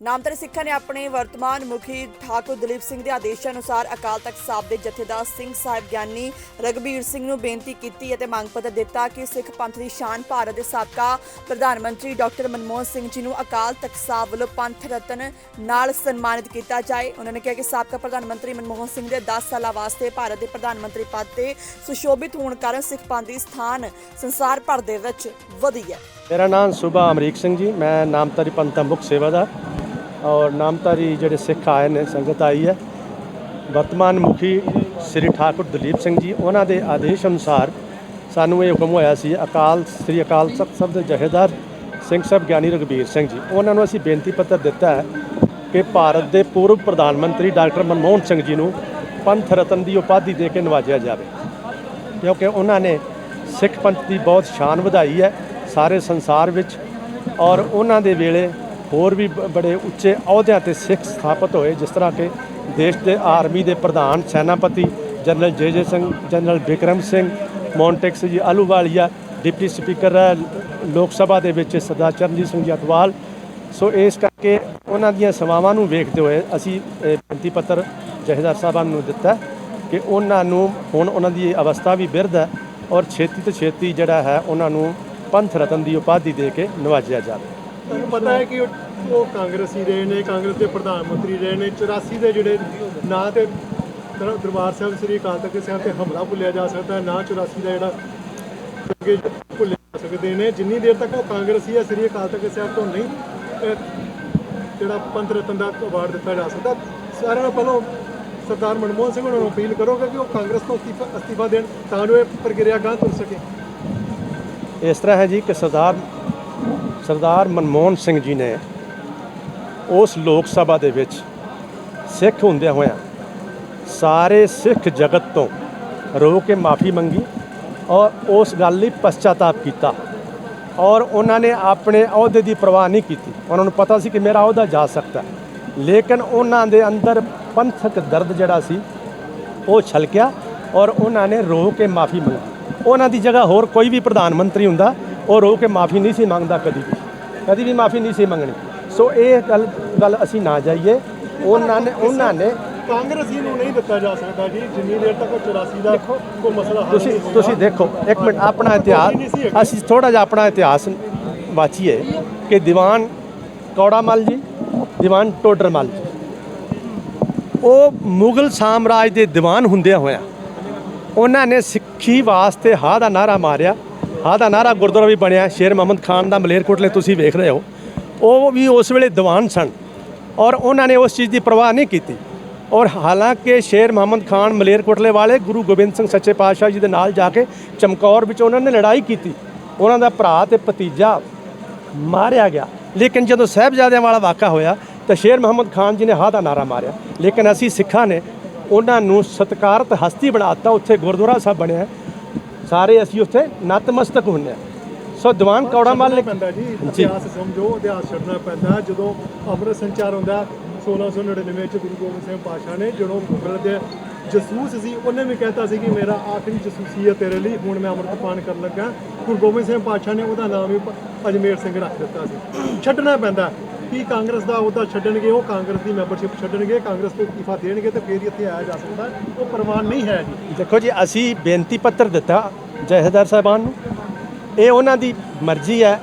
ਨਾਮਧਾਰੀ ਸਿੱਖਾਂ ਨੇ ਆਪਣੇ ਵਰਤਮਾਨ ਮੁਖੀ ਠਾਕੁਰ ਦਲੀਪ ਸਿੰਘ ਦੇ ਆਦੇਸ਼ਾਂ ਅਨੁਸਾਰ ਅਕਾਲ ਤਖਤ ਸਾਹਿਬ ਦੇ ਜਥੇਦਾਰ ਸਿੰਘ ਸਾਹਿਬ ਗਿਆਨੀ ਰਗਬੀਰ ਸਿੰਘ ਨੂੰ ਬੇਨਤੀ ਕੀਤੀ ਅਤੇ ਮੰਗ ਪੱਤਰ ਦਿੱਤਾ ਕਿ ਸਿੱਖ ਪੰਥ ਦੀ ਸ਼ਾਨ ਭਾਰਤ ਦੇ ਸਾਬਕਾ ਪ੍ਰਧਾਨ ਮੰਤਰੀ ਡਾਕਟਰ ਮਨਮੋਹਨ ਸਿੰਘ ਜੀ ਨੂੰ ਅਕਾਲ ਤਖਤ ਸਾਹਿਬ ਵੱਲੋਂ ਪੰਥ ਰਤਨ ਨਾਲ ਸਨਮਾਨਿਤ ਕੀਤਾ ਜਾਏ। ਉਹਨਾਂ ਨੇ ਕਿਹਾ ਕਿ ਸਾਬਕਾ ਪ੍ਰਧਾਨ ਮੰਤਰੀ ਮਨਮੋਹਨ ਸਿੰਘ ਦੇ 10 ਸਾਲਾਂ ਵਾਸਤੇ ਭਾਰਤ ਦੇ ਪ੍ਰਧਾਨ ਮੰਤਰੀ ਪਦ ਤੇ ਸੁਸ਼ੋਭਿਤ ਹੋਣ ਕਾਰਨ ਸਿੱਖ ਪੰਥ ਦੀ ਸਥਾਨ ਸੰਸਾਰ ਭਰ ਦੇ ਵਿੱਚ ਵਧੀ ਹੈ। ਮੇਰਾ ਨਾਮ ਸੁਭਾ ਅਮਰੀਕ ਸਿੰਘ ਜੀ, ਮੈਂ ਨਾਮਧਾਰੀ ਪੰਥ ਮੁਖ ਸੇਵਾਦਾਰ ਔਰ ਨਾਮਧਾਰੀ ਜਿਹੜੇ ਸਿੱਖ ਆਏ ਨੇ, ਸੰਗਤ ਆਈ ਹੈ। ਵਰਤਮਾਨ ਮੁਖੀ ਸ੍ਰੀ ਠਾਕੁਰ ਦਲੀਪ ਸਿੰਘ ਜੀ, ਉਹਨਾਂ ਦੇ ਆਦੇਸ਼ ਅਨੁਸਾਰ ਸਾਨੂੰ ਇਹ ਹੁਕਮ ਹੋਇਆ ਸੀ, ਅਕਾਲ, ਸ੍ਰੀ ਅਕਾਲ ਤਖਤ ਸਾਹਿਬ ਦੇ ਜਹੇਦਾਰ ਸਿੰਘ ਸਾਹਿਬ ਗਿਆਨੀ ਰਗਬੀਰ ਸਿੰਘ ਜੀ। ਉਹਨਾਂ ਨੂੰ ਅਸੀਂ ਬੇਨਤੀ ਪੱਤਰ ਦਿੱਤਾ ਹੈ ਕਿ ਭਾਰਤ ਦੇ ਪੂਰਵ ਪ੍ਰਧਾਨ ਮੰਤਰੀ ਡਾਕਟਰ ਮਨਮੋਹਨ ਸਿੰਘ ਜੀ ਨੂੰ ਪੰਥ ਰਤਨ ਦੀ ਉਪਾਧੀ ਦੇ ਕੇ ਨਵਾਜਿਆ ਜਾਵੇ। ਕਿਉਂਕਿ ਉਹਨਾਂ ਨੇ ਸਿੱਖ ਪੰਥ ਦੀ ਬਹੁਤ ਸ਼ਾਨ ਵਧਾਈ ਹੈ ਸਾਰੇ ਸੰਸਾਰ ਵਿੱਚ ਔਰ ਉਹਨਾਂ ਦੇ ਵੇਲੇ ਹੋਰ ਵੀ ਬੜੇ ਉੱਚੇ ਅਹੁਦਿਆਂ ਤੇ ਸਿੱਖ ਸਥਾਪਿਤ ਹੋਏ, ਜਿਸ ਤਰ੍ਹਾਂ ਕਿ ਦੇਸ਼ ਦੇ ਆਰਮੀ ਦੇ ਪ੍ਰਧਾਨ, ਸੈਨਾਪਤੀ general J J Singh, general Bikram Singh, Montek ji Ahluwalia deputy speaker ਹੈ, ਲੋਕ ਸਭਾ ਦੇ ਵਿੱਚ ਸਰਦਾਰ ਚਰਨਜੀਤ ਸਿੰਘ ਜੀ ਸੋ ਇਸ ਕਰਕੇ ਉਹਨਾਂ ਦੀਆਂ ਸੇਵਾਵਾਂ ਨੂੰ ਵੇਖਦੇ ਹੋਏ ਅਸੀਂ ਬੇਨਤੀ ਪੱਤਰ ਜਹੇਦਾਰ ਸਾਹਿਬਾਨ ਨੂੰ ਦਿੱਤਾ ਕਿ ਉਹਨਾਂ ਨੂੰ ਹੁਣ ਉਹਨਾਂ ਦੀ ਅਵਸਥਾ ਵੀ ਬਿਰਧ ਹੈ ਔਰ ਛੇਤੀ ਤੋਂ ਛੇਤੀ ਜਿਹੜਾ ਹੈ ਉਹਨਾਂ ਨੂੰ ਪੰਥ ਰਤਨ ਦੀ ਉਪਾਧੀ ਦੇ ਕੇ ਨਵਾਜਿਆ ਜਾਵੇ। ਤੁਹਾਨੂੰ ਪਤਾ ਹੈ ਕਿ ਉਹ ਉਹ ਕਾਂਗਰਸੀ ਰਹੇ ਨੇ, ਕਾਂਗਰਸ ਦੇ ਪ੍ਰਧਾਨ ਮੰਤਰੀ ਰਹੇ ਨੇ 84 ਦੇ ਜਿਹੜੇ ਨਾਂ ਤੇ ਦਰਬਾਰ ਸਾਹਿਬ, ਸ੍ਰੀ ਅਕਾਲ ਤਖਤ ਸਾਹਿਬ ਤੇ ਹਮਲਾ ਭੁੱਲਿਆ ਜਾ ਸਕਦਾ ਨਾ 84 ਦਾ ਜਿਹੜਾ ਅੱਗੇ ਭੁੱਲੇ ਜਾ ਸਕਦੇ ਨੇ। ਜਿੰਨੀ ਦੇਰ ਤੱਕ ਉਹ ਕਾਂਗਰਸੀ ਹੈ, ਸ੍ਰੀ ਅਕਾਲ ਤਖਤ ਸਾਹਿਬ ਤੋਂ ਨਹੀਂ ਜਿਹੜਾ ਪੰਥ ਰਤਨ ਦਾ ਅਵਾਰਡ ਦਿੱਤਾ ਜਾ ਸਕਦਾ। ਸਾਰਿਆਂ ਨੂੰ ਪਹਿਲਾਂ ਸਰਦਾਰ ਮਨਮੋਹਨ ਸਿੰਘ ਉਹਨਾਂ ਨੂੰ ਅਪੀਲ ਕਰੋਗੇ ਕਿ ਉਹ ਕਾਂਗਰਸ ਤੋਂ ਅਸਤੀਫਾ ਅਸਤੀਫਾ ਦੇਣ, ਤਾਂ ਜੋ ਇਹ ਪ੍ਰਕਿਰਿਆ ਗਾਂ ਤੁਰ ਸਕੇ। ਇਸ ਤਰ੍ਹਾਂ ਹੈ ਜੀ ਕਿ ਸਰਦਾਰ ਸਰਦਾਰ ਮਨਮੋਹਨ ਸਿੰਘ ਜੀ ਨੇ ਉਸ ਲੋਕ ਸਭਾ ਦੇ ਵਿੱਚ ਸਿੱਖ ਹੁੰਦਿਆਂ ਹੋਇਆਂ ਸਾਰੇ ਸਿੱਖ ਜਗਤ ਤੋਂ ਰੋ ਕੇ ਮਾਫੀ ਮੰਗੀ ਔਰ ਉਸ ਗੱਲ ਲਈ ਪਛਤਾਤਾਪ ਕੀਤਾ ਔਰ ਉਹਨਾਂ ਨੇ ਆਪਣੇ ਅਹੁਦੇ ਦੀ ਪਰਵਾਹ ਨਹੀਂ ਕੀਤੀ। ਉਹਨਾਂ ਨੂੰ ਪਤਾ ਸੀ ਕਿ ਮੇਰਾ ਅਹੁਦਾ ਜਾ ਸਕਦਾ ਲੇਕਿਨ ਉਹਨਾਂ ਦੇ ਅੰਦਰ ਪੰਥਕ ਦਰਦ ਜਿਹੜਾ ਸੀ, ਉਹ ਛਲਕਿਆ ਔਰ ਉਹਨਾਂ ਨੇ ਰੋ ਕੇ ਮਾਫੀ ਮੰਗੀ। ਉਹਨਾਂ ਦੀ ਜਗ੍ਹਾ ਹੋਰ ਕੋਈ ਵੀ ਪ੍ਰਧਾਨ ਮੰਤਰੀ ਹੁੰਦਾ ਉਹ ਰੋ ਕੇ ਮਾਫੀ ਨਹੀਂ ਸੀ ਮੰਗਦਾ ਕਦੀ ਵੀ। ਕਦੀ ਵੀ ਮਾਫੀ ਨਹੀਂ ਸੀ ਮੰਗਣੀ। ਸੋ ਇਹ ਗੱਲ ਗੱਲ ਅਸੀਂ ਨਾ ਜਾਈਏ। ਉਹਨਾਂ ਨੇ ਉਹਨਾਂ ਨੇ ਕਾਂਗਰਸੀ ਨੂੰ ਨਹੀਂ ਦਿੱਤਾ ਜਾ ਸਕਦਾ ਜੀ। ਜਿੰਨੀ ਦੇਰ ਤੱਕ ਉਹ 84 ਦਾ ਕੋਈ ਮਸਲਾ ਹੱਲ ਤੁਸੀਂ। ਤੁਸੀਂ ਦੇਖੋ ਇੱਕ ਮਿੰਟ ਆਪਣਾ ਇਤਿਹਾਸ ਅਸੀਂ ਥੋੜਾ ਜਿਹਾ ਆਪਣਾ ਇਤਿਹਾਸ ਵਾਚੀਏ ਕਿ ਦੀਵਾਨ ਕੌੜਾਮਲ ਜੀ ਦੀਵਾਨ ਟੋਡਰਮਲ ਜੀ। ਉਹ ਮੁਗਲ ਸਾਮਰਾਜ ਦੇ ਦੀਵਾਨ ਹੁੰਦਿਆਂ ਹੋਇਆਂ ਉਹਨਾਂ ਨੇ ਸਿੱਖੀ ਵਾਸਤੇ ਹਾਂ ਦਾ ਨਾਰਾ ਮਾਰਿਆ। ਹਾਂ ਦਾ ਨਾਰਾ ਗੁਰਦੁਆਰਾ ਵੀ ਬਣਿਆ, ਸ਼ੇਰ ਮੁਹੰਮਦ ਖਾਨ ਦਾ ਮਲੇਰਕੋਟਲੇ ਤੁਸੀਂ ਵੇਖ ਰਹੇ ਹੋ। ਉਹ ਵੀ ਉਸ ਵੇਲੇ ਦੀਵਾਨ ਸਨ ਔਰ ਉਹਨਾਂ ਨੇ ਉਸ ਚੀਜ਼ ਦੀ ਪਰਵਾਹ ਨਹੀਂ ਕੀਤੀ। ਔਰ ਹਾਲਾਂਕਿ ਸ਼ੇਰ ਮੁਹੰਮਦ ਖਾਨ ਮਲੇਰਕੋਟਲੇ ਵਾਲੇ ਗੁਰੂ ਗੋਬਿੰਦ ਸਿੰਘ ਸੱਚੇ ਪਾਤਸ਼ਾਹ ਜੀ ਦੇ ਨਾਲ ਜਾ ਕੇ ਚਮਕੌਰ ਵਿੱਚ ਉਹਨਾਂ ਨੇ ਲੜਾਈ ਕੀਤੀ। ਉਹਨਾਂ ਦਾ ਭਰਾ ਤੇ ਭਤੀਜਾ ਮਾਰਿਆ ਗਿਆ। ਲੇਕਿਨ ਜਦੋਂ ਸਾਹਿਬਜ਼ਾਦਿਆਂ ਵਾਲਾ ਵਾਕਾ ਹੋਇਆ ਤਾਂ ਸ਼ੇਰ ਮੁਹੰਮਦ ਖਾਨ ਜੀ ਨੇ ਹਾ ਦਾ ਨਾਰਾ ਮਾਰਿਆ। ਲੇਕਿਨ ਅਸੀਂ ਸਿੱਖਾਂ ਨੇ ਉਹਨਾਂ ਨੂੰ ਸਤਿਕਾਰਤ ਹਸਤੀ ਬਣਾਤਾ। ਉੱਥੇ ਗੁਰਦੁਆਰਾ ਸਾਹਿਬ ਬਣਿਆ। ਸਾਰੇ ਅਸੀਂ ਉੱਥੇ ਨਤਮਸਤਕ ਹੁੰਦੇ ਹਾਂ। ਸੋ ਦੀਵਾਨ ਕੌੜਾ ਮੱਲ ਨੇ ਪੈਂਦਾ ਜੀ। ਇਤਿਹਾਸ ਸਮਝੋ ਇਤਿਹਾਸ ਛੱਡਣਾ ਪੈਂਦਾ। ਜਦੋਂ ਅੰਮ੍ਰਿਤ ਸੰਚਾਰ ਹੁੰਦਾ 1699 ਚ ਗੁਰੂ ਗੋਬਿੰਦ ਸਿੰਘ ਪਾਤਸ਼ਾਹ ਨੇ ਜਦੋਂ ਮੁਗਲ ਦੇ ਜਸੂਸ ਸੀ, ਉਹਨੇ ਵੀ ਕਹਿਤਾ ਸੀ ਕਿ ਮੇਰਾ ਆਖਰੀ ਜਸੂਸੀ ਹੈ ਤੇਰੇ ਲਈ, ਹੁਣ ਮੈਂ ਅੰਮ੍ਰਿਤ ਪਾਨ ਕਰਨ ਲੱਗਾ। ਗੁਰੂ ਗੋਬਿੰਦ ਸਿੰਘ ਪਾਤਸ਼ਾਹ ਨੇ ਉਹਦਾ ਨਾਮ ਵੀ ਅਜਮੇਰ ਸਿੰਘ ਰੱਖ ਦਿੱਤਾ ਸੀ। ਛੱਡਣਾ ਪੈਂਦਾ ਕੀ ਕਾਂਗਰਸ ਦਾ ਉਹਦਾ ਛੱਡਣਗੇ, ਉਹ ਕਾਂਗਰਸ ਦੀ ਮੈਂਬਰਸ਼ਿਪ ਛੱਡਣਗੇ, ਕਾਂਗਰਸ ਤੋਂ ਅਸਤੀਫਾ ਦੇਣਗੇ ਤੇ ਫੇਰ ਇੱਥੇ ਆਇਆ ਜਾ ਸਕਦਾ ਉਹ ਪ੍ਰਮਾਣ ਨਹੀਂ ਹੈ ਜੀ। ਦੇਖੋ ਜੀ, ਅਸੀਂ ਬੇਨਤੀ ਪੱਤਰ ਦਿੱਤਾ ਜਹੇਦਾਰ ਸਾਹਿਬਾਨ ਨੂੰ। ਇਹ ਉਹਨਾਂ ਦੀ ਮਰਜ਼ੀ ਹੈ,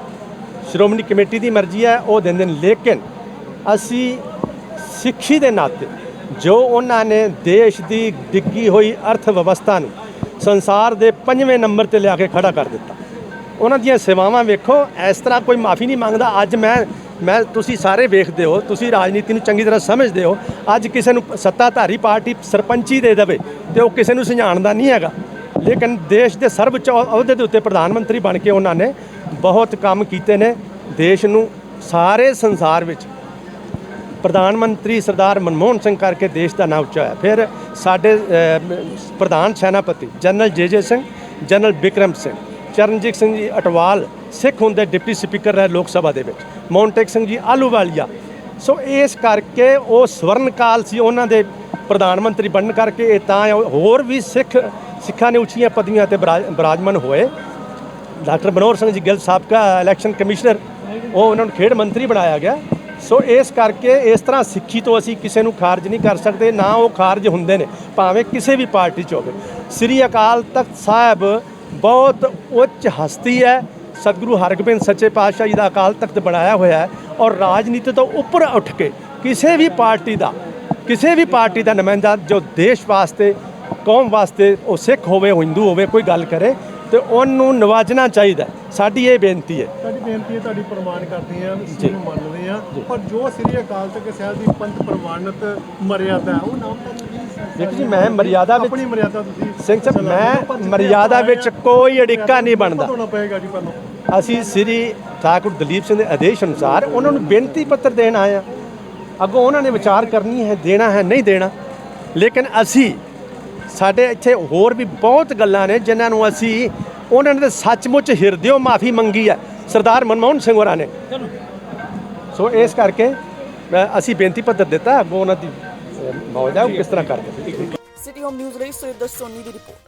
ਸ਼੍ਰੋਮਣੀ ਕਮੇਟੀ ਦੀ ਮਰਜ਼ੀ ਹੈ, ਉਹ ਦਿੰਦੇ ਨੇ ਲੇਕਿਨ ਅਸੀਂ ਸਿੱਖੀ ਦੇ ਨਾਤੇ ਜੋ ਉਹਨਾਂ ਨੇ ਦੇਸ਼ ਦੀ ਡਿੱਗੀ ਹੋਈ ਅਰਥ ਵਿਵਸਥਾ ਨੂੰ ਸੰਸਾਰ ਦੇ ਪੰਜਵੇਂ ਨੰਬਰ ਤੇ ਲਿਆ ਕੇ ਖੜਾ ਕਰ ਦਿੱਤਾ। ਉਹਨਾਂ ਦੀਆਂ ਸੇਵਾਵਾਂ ਵੇਖੋ, ਇਸ ਤਰ੍ਹਾਂ ਕੋਈ ਮਾਫੀ ਨਹੀਂ ਮੰਗਦਾ। ਅੱਜ ਮੈਂ ਮੈਂ, ਤੁਸੀਂ ਸਾਰੇ ਵੇਖਦੇ ਹੋ, ਤੁਸੀਂ ਰਾਜਨੀਤੀ ਨੂੰ ਚੰਗੀ ਤਰ੍ਹਾਂ ਸਮਝਦੇ ਹੋ। ਅੱਜ ਕਿਸੇ ਨੂੰ ਸੱਤਾਧਾਰੀ ਪਾਰਟੀ ਸਰਪੰਚੀ ਦੇ ਦੇਵੇ ਤੇ ਉਹ ਕਿਸੇ ਨੂੰ ਸੁਝਾਣਦਾ ਨਹੀਂ ਹੈਗਾ। ਲੇਕਿਨ ਦੇਸ਼ ਦੇ ਸਰਵਉੱਚ ਅਹੁਦੇ ਦੇ ਉੱਤੇ ਪ੍ਰਧਾਨ ਮੰਤਰੀ ਬਣ ਕੇ ਉਹਨਾਂ ਨੇ ਬਹੁਤ ਕੰਮ ਕੀਤੇ ਨੇ। ਦੇਸ਼ ਨੂੰ ਸਾਰੇ ਸੰਸਾਰ ਵਿੱਚ ਪ੍ਰਧਾਨ ਮੰਤਰੀ ਸਰਦਾਰ ਮਨਮੋਹਨ ਸਿੰਘ ਕਰਕੇ ਦੇਸ਼ ਦਾ ਨਾਮ ਉੱਚਾ ਹੋਇਆ। ਫਿਰ ਸਾਡੇ ਪ੍ਰਧਾਨ ਸੈਨਾਪਤੀ general J J Singh, general Bikram Singh, Charanjit Singh ji Atwal, Sikh ਹੁੰਦੇ ਡਿਪਟੀ ਸਪੀਕਰ ਰਹੇ ਲੋਕ ਸਭਾ ਦੇ ਵਿੱਚ ਮੌਂਟੇਕ ਸਿੰਘ ਜੀ ਆਲੂਵਾਲੀਆ ਸੋ ਇਸ ਕਰਕੇ ਉਹ ਸਵਰਨ ਕਾਲ ਸੀ, ਉਹਨਾਂ ਦੇ ਪ੍ਰਧਾਨ ਮੰਤਰੀ ਬਣਨ ਕਰਕੇ ਇਹ ਤਾਂ ਹੋਰ ਵੀ ਸਿੱਖ, ਸਿੱਖਾਂ ਨੇ ਉੱਚੀਆਂ ਪਦਵੀਆਂ ਤੇ ਬਿਰਾਜ- ਬਿਰਾਜਮਾਨ ਹੋਏ। ਡਾਕਟਰ ਮਨੋਹਰ ਸਿੰਘ ਜੀ ਗਿੱਲ ਸਾਬਕਾ ਇਲੈਕਸ਼ਨ ਕਮਿਸ਼ਨਰ, ਉਹ ਉਹਨਾਂ ਨੂੰ ਖੇਡ ਮੰਤਰੀ ਬਣਾਇਆ ਗਿਆ। ਸੋ ਇਸ ਕਰਕੇ ਇਸ ਤਰ੍ਹਾਂ ਸਿੱਖੀ ਤੋਂ ਅਸੀਂ ਕਿਸੇ ਨੂੰ ਖਾਰਜ ਨਹੀਂ ਕਰ ਸਕਦੇ, ਨਾ ਉਹ ਖਾਰਜ ਹੁੰਦੇ ਨੇ, ਭਾਵੇਂ ਕਿਸੇ ਵੀ ਪਾਰਟੀ 'ਚ ਹੋਵੇ। ਸ੍ਰੀ ਅਕਾਲ ਤਖਤ ਸਾਹਿਬ ਬਹੁਤ ਉੱਚ ਹਸਤੀ ਹੈ। ਸਤਿਗੁਰੂ ਹਰਗੋਬਿੰਦ ਸੱਚੇ ਪਾਤਸ਼ਾਹ ਜੀ ਦਾ ਅਕਾਲ ਤਖਤ ਬਣਾਇਆ ਹੋਇਆ ਹੈ ਔਰ ਰਾਜਨੀਤੀ ਤੋਂ ਉੱਪਰ ਉੱਠ ਕੇ ਕਿਸੇ ਵੀ ਪਾਰਟੀ ਦਾ, ਕਿਸੇ ਵੀ ਪਾਰਟੀ ਦਾ ਨੁਮਾਇੰਦਾ ਜੋ ਦੇਸ਼ ਵਾਸਤੇ, ਕੌਮ ਵਾਸਤੇ ਉਹ ਸਿੱਖ ਹੋਵੇ, ਉਹ ਹਿੰਦੂ ਹੋਵੇ, ਕੋਈ ਗੱਲ ਕਰੇ ਤੇ ਉਹਨੂੰ ਨਵਾਜਣਾ ਚਾਹੀਦਾ। ਸਾਡੀ ਇਹ ਬੇਨਤੀ ਹੈ। ਸਾਡੀ ਬੇਨਤੀ ਹੈ ਤੁਹਾਡੀ ਪ੍ਰਮਾਣ ਕਰਦੇ ਆ। ਅਸੀਂ ਨੂੰ ਮੰਨਦੇ ਆ ਪਰ ਜੋ ਸ੍ਰੀ ਅਕਾਲ ਤਖਤ ਸਾਹਿਬ ਦੀ ਪੰਥ ਪ੍ਰਮਾਣਿਤ ਮਰਿਆਦਾ ਉਹ ਨਾਮ ਦੇਖੋ ਜੀ ਮੈਂ ਮਰਿਆਦਾ ਵਿੱਚ ਆਪਣੀ ਮਰਿਆਦਾ ਤੁਸੀਂ ਸਿੰਘ ਸਾਹਿਬ ਮੈਂ ਮਰਿਆਦਾ ਵਿੱਚ ਕੋਈ ਅੜਿੱਕਾ ਨਹੀਂ ਬਣਦਾ। ਹੋਣਾ ਪਏਗਾ ਜੀ ਤੁਹਾਨੂੰ ਅਸੀਂ ਸ੍ਰੀ ਠਾਕੁਰ ਦਲੀਪ ਸਿੰਘ ਦੇ ਆਦੇਸ਼ ਅਨੁਸਾਰ ਉਹਨਾਂ ਨੂੰ ਬੇਨਤੀ ਪੱਤਰ ਦੇਣ ਆਏ ਹਾਂ। ਅੱਗੋਂ ਉਹਨਾਂ ਨੇ ਵਿਚਾਰ ਕਰਨੀ ਹੈ ਦੇਣਾ ਹੈ ਨਹੀਂ ਦੇਣਾ। ਲੇਕਿਨ ਅਸੀਂ ਸਾਡੇ ਇੱਥੇ ਹੋਰ ਵੀ ਬਹੁਤ ਗੱਲਾਂ ਨੇ ਜਿਨ੍ਹਾਂ ਨੂੰ ਅਸੀਂ ਉਹਨਾਂ ਨੇ ਸੱਚਮੁੱਚ ਹਿਰਦਿਓ ਮਾਫੀ ਮੰਗੀ ਹੈ ਸਰਦਾਰ ਮਨਮੋਹਨ ਸਿੰਘ ਹੋਰਾਂ ਨੇ। ਸੋ ਇਸ ਕਰਕੇ ਮੈਂ- ਅਸੀਂ ਬੇਨਤੀ ਪੱਤਰ ਦਿੱਤਾ ਅੱਗੋਂ ਉਹਨਾਂ ਦੀ ਮੌਜ ਹੈ ਉਹ ਕਿਸ ਤਰ੍ਹਾਂ ਕਰਦੇ ਸਿਟੀ ਹੋਮ ਨਿਊਜ਼ ਲਈ ਸੁਰਿੰਦਰ ਸੋਨੀ ਦੀ ਰਿਪੋਰਟ।